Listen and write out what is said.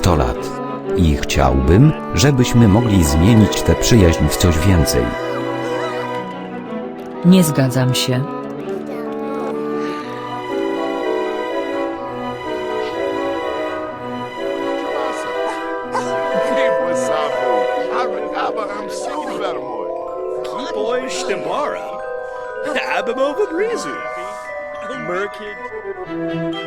100 lat. I chciałbym, żebyśmy mogli zmienić tę przyjaźń w coś więcej. Nie zgadzam się. Boy Shtembara. Abimova Brizu. Merkid.